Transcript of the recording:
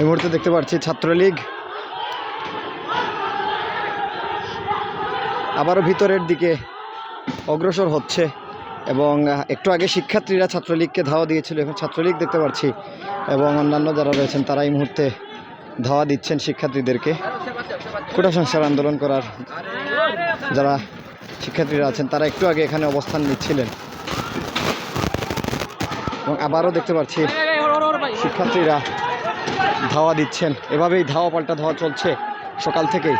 এই মুহূর্তে দেখতে পাচ্ছি ছাত্রলীগ। আবারও ভিতরের দিকে অগ্রসর হচ্ছে এবং একটু আগে শিক্ষার্থীরা ছাত্রলীগকে ধাওয়া দিয়েছিল এখন ছাত্রলীগ দেখতে পাচ্ছি এবং অন্যান্য যারা রয়েছেন তারা এই মুহূর্তে ধাওয়া দিচ্ছেন শিক্ষার্থীদেরকে। কোটা সংস্কার আন্দোলন করার যারা শিক্ষার্থীরা আছেন, তারা একটু আগে এখানে অবস্থান নিচ্ছিলেন। এবং আবারও দেখতে পাচ্ছি শিক্ষার্থীরা ধাওয়া দিচ্ছেন। এভাবেই ধাওয়া পাল্টা ধাওয়া চলছে সকাল থেকেই।